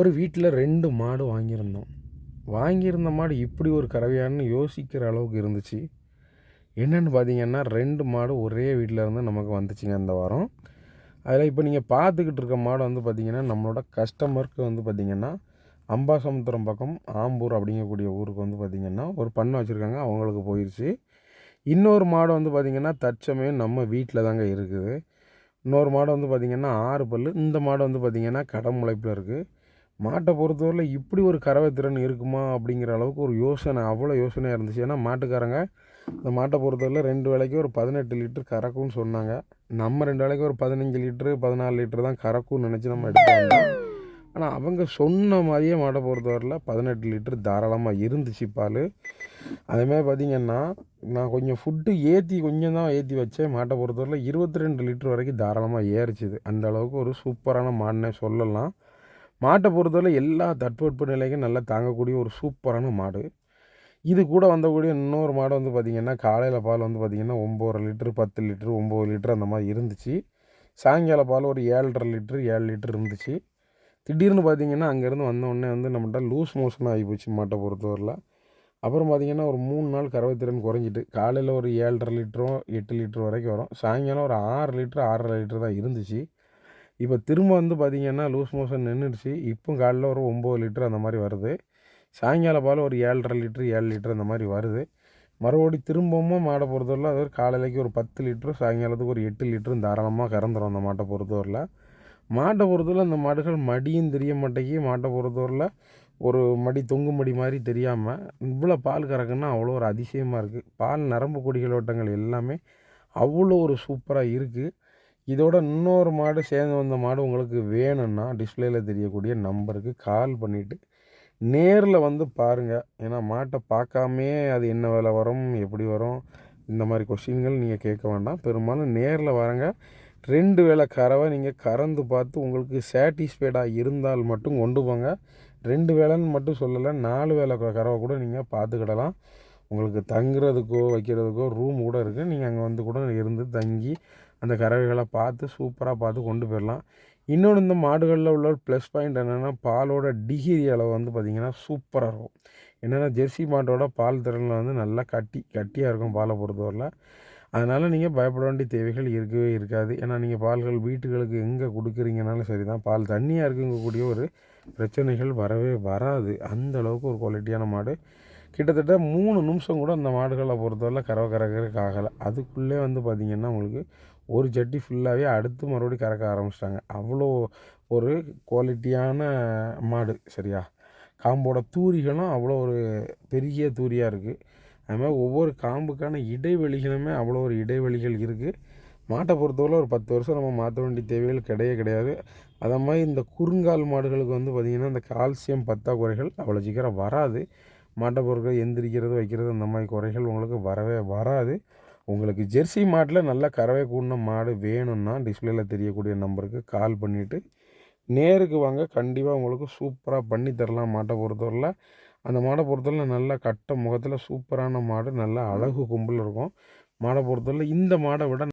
ஒரு வீட்டில் ரெண்டு மாடு வாங்கியிருந்தோம். வாங்கியிருந்த மாடு இப்படி ஒரு கறவையான்னு யோசிக்கிற அளவுக்கு இருந்துச்சு. என்னென்னு பார்த்தீங்கன்னா ரெண்டு மாடு ஒரே வீட்டில் இருந்து நமக்கு வந்துச்சுங்க இந்த வாரம். அதில் இப்போ நீங்கள் பார்த்துக்கிட்டு இருக்க மாடு வந்து பார்த்திங்கன்னா நம்மளோட கஸ்டமருக்கு வந்து பார்த்திங்கன்னா அம்பாசமுத்திரம் பக்கம் ஆம்பூர் அப்படிங்கக்கூடிய ஊருக்கு வந்து பார்த்திங்கன்னா ஒரு பண்ணை வச்சுருக்காங்க. அவங்களுக்கு போயிடுச்சு இன்னொரு மாடு வந்து பார்த்திங்கன்னா தற்சமயம் நம்ம வீட்டில் தாங்க இருக்குது. இன்னொரு மாடு வந்து பார்த்திங்கன்னா ஆறு பல் இந்த மாடு வந்து பார்த்திங்கன்னா கடமுளைப்பில் இருக்குது மாட்டை பொறுத்தவரையில் இப்படி ஒரு கறவை திறன் இருக்குமா அப்படிங்கிற அளவுக்கு ஒரு யோசனை அவ்வளோ யோசனையாக இருந்துச்சு. ஏன்னா மாட்டுக்காரங்க இந்த மாட்டை பொறுத்தவரையில் ரெண்டு வேலைக்கு ஒரு பதினெட்டு லிட்டர் கறக்கும்னு சொன்னாங்க. நம்ம ரெண்டு வேலைக்கு ஒரு பதினஞ்சு லிட்ரு பதினாலு லிட்டர் தான் கறக்கும்னு நினச்சி நம்ம எடுத்தாங்க. ஆனால் அவங்க சொன்ன மாதிரியே மாட்டை பொறுத்தவரையில் பதினெட்டு லிட்டர் தாராளமாக இருந்துச்சு பால். அதேமாதிரி பார்த்திங்கன்னா நான் கொஞ்சம் ஃபுட்டு ஏற்றி கொஞ்சம் தான் ஏற்றி வச்சேன். மாட்டை பொறுத்தவரையில் இருபத்தி ரெண்டு லிட்டர் வரைக்கும் தாராளமாக ஏறிச்சிது அந்த அளவுக்கு ஒரு சூப்பரான மாடுனே சொல்லலாம். மாட்டை பொறுத்தவரை எல்லா தட்பவெட்ப நிலைக்கும் நல்லா தாங்கக்கூடிய ஒரு சூப்பரான மாடு. இது கூட வந்தக்கூடிய இன்னொரு மாடு வந்து பார்த்திங்கன்னா காலையில் பால் வந்து பார்த்திங்கன்னா ஒம்பது லிட்ரு பத்து லிட்ரு ஒம்பது லிட்ரு அந்த மாதிரி இருந்துச்சு. சாயங்கால பால் ஒரு ஏழரை லிட்ரு ஏழு லிட்ரு இருந்துச்சு. திடீர்னு பார்த்திங்கன்னா அங்கேருந்து வந்தோடனே வந்து நம்மகிட்ட லூஸ் மோஷன் ஆகி போச்சு மாட்டை பொறுத்தவரையில். அப்புறம் பார்த்திங்கன்னா ஒரு மூணு நாள் கறவை திறன் குறைஞ்சிட்டு காலையில் ஒரு ஏழரை லிட்டரும் எட்டு லிட்ரு வரைக்கும் வரும். சாயங்காலம் ஒரு ஆறு லிட்ரு ஆறரை லிட்ரு தான் இருந்துச்சு. இப்போ திரும்ப வந்து பார்த்திங்கன்னா லூஸ் மோஷன் நின்றுடுச்சு. இப்போ காலைல ஒரு ஒம்பது லிட்ரு அந்த மாதிரி வருது. சாயங்கால பால் ஒரு ஏழரை லிட்ரு ஏழு லிட்ரு அந்த மாதிரி வருது. மறுபடி திரும்பவும் மாடை பொறுத்தவரையில் அது ஒரு காலையிலைக்கு ஒரு பத்து லிட்ரு சாயங்காலத்துக்கு ஒரு எட்டு லிட்டரும் தாராளமாக கறந்துடும் அந்த மாட்டை பொறுத்தவரையில். மாட்டை பொறுத்தவரை அந்த மாடுகள் மடியும் தெரிய மாட்டேங்கி மாட்டை பொறுத்தவரையில் ஒரு மடி தொங்கு மடி மாதிரி தெரியாமல் இவ்வளோ பால் கறக்குன்னா அவ்வளோ ஒரு அதிசயமாக இருக்குது பால் நரம்பு கொடிகள் ஓட்டங்கள் எல்லாமே அவ்வளோ ஒரு சூப்பராக இருக்குது இதோட இன்னொரு மாடு சேர்ந்து வந்த மாடு உங்களுக்கு வேணும்னா டிஸ்பிளேயில் தெரியக்கூடிய நம்பருக்கு கால் பண்ணிவிட்டு நேரில் வந்து பாருங்கள் ஏன்னா மாட்டை பார்க்காமே அது என்ன விலை வரும் எப்படி வரும் இந்த மாதிரி கொஷின்கள் நீங்கள் கேட்க வேண்டாம். பெரும்பாலும் நேரில் வரங்க. ரெண்டு வேலை கறவை நீங்கள் கறந்து பார்த்து உங்களுக்கு சாட்டிஸ்ஃபைடாக இருந்தால் மட்டும் கொண்டு போங்க. ரெண்டு வேலைன்னு மட்டும் சொல்லலை நாலு வேலை கறவை கூட நீங்கள் பார்த்துக்கிடலாம். உங்களுக்கு தங்குறதுக்கோ வைக்கிறதுக்கோ ரூம் கூட இருக்குது நீங்கள் அங்கே வந்து கூட இருந்து தங்கி அந்த கறவைகளை பார்த்து சூப்பராக பார்த்து கொண்டு போயிடலாம். இன்னொன்று இந்த மாடுகளில் உள்ள ப்ளஸ் பாயிண்ட் என்னென்னா பாலோட டிகிரி அளவு வந்து பார்த்திங்கன்னா சூப்பராக இருக்கும். என்னென்னா ஜெர்சி மாட்டோட பால் திறனில் வந்து நல்லா கட்டி கட்டியாக இருக்கும் பாலை பொறுத்தவரையில். அதனால் நீங்கள் பயப்பட வேண்டிய தேவைகள் இருக்கவே இருக்காது. ஏன்னா நீங்கள் பால்கள் வீட்டுகளுக்கு எங்கே கொடுக்குறீங்கனாலும் சரி தான் பால் தண்ணியாக இருக்குங்கக்கூடிய ஒரு பிரச்சனைகள் வரவே வராது. அந்த அளவுக்கு ஒரு குவாலிட்டியான மாடு. கிட்டத்தட்ட மூணு நிமிஷம் கூட அந்த மாடுகளை பொறுத்தவரை கறவை கறக்கிறதுக்கு ஆகலை. அதுக்குள்ளே வந்து பார்த்திங்கன்னா உங்களுக்கு ஒரு ஜட்டி ஃபுல்லாகவே அடுத்து மறுபடியும் கறக்க ஆரம்பிச்சிட்டாங்க. அவ்வளோ ஒரு குவாலிட்டியான மாடு சரியா? காம்போட தூரிகளும் அவ்வளோ ஒரு பெரிய தூரியாக இருக்குது அதுமாதிரி ஒவ்வொரு காம்புக்கான இடைவெளிகளுமே அவ்வளோ ஒரு இடைவெளிகள் இருக்குது மாட்டை பொறுத்தவரை ஒரு பத்து வருஷம் நம்ம மாற்ற வேண்டிய தேவைகள் கிடையவே கிடையாது. அதை மாதிரி இந்த குறுங்கால் மாடுகளுக்கு வந்து பார்த்திங்கன்னா இந்த கால்சியம் பற்றாக்குறைகள் அவ்வளோ சீக்கிரம் வராது. மாட்டை பொருட்கள் எந்திரிக்கிறது வைக்கிறது அந்த மாதிரி குறைகள் உங்களுக்கு வரவே வராது. உங்களுக்கு ஜெர்சி மாட்டில் நல்லா கறவை கூடின மாடு வேணும்னா டிஸ்பிளேயில் தெரியக்கூடிய நம்பருக்கு கால் பண்ணிவிட்டு நேருக்கு வாங்க. கண்டிப்பாக உங்களுக்கு சூப்பராக பண்ணி தரலாம் மாட்டை பொறுத்தவரையில். அந்த மாடை பொறுத்தவரையில் நல்லா கட்ட முகத்தில் சூப்பரான மாடு நல்லா அழகு கும்பல் இருக்கும். மாடை பொறுத்தவரையில் இந்த மாடை விட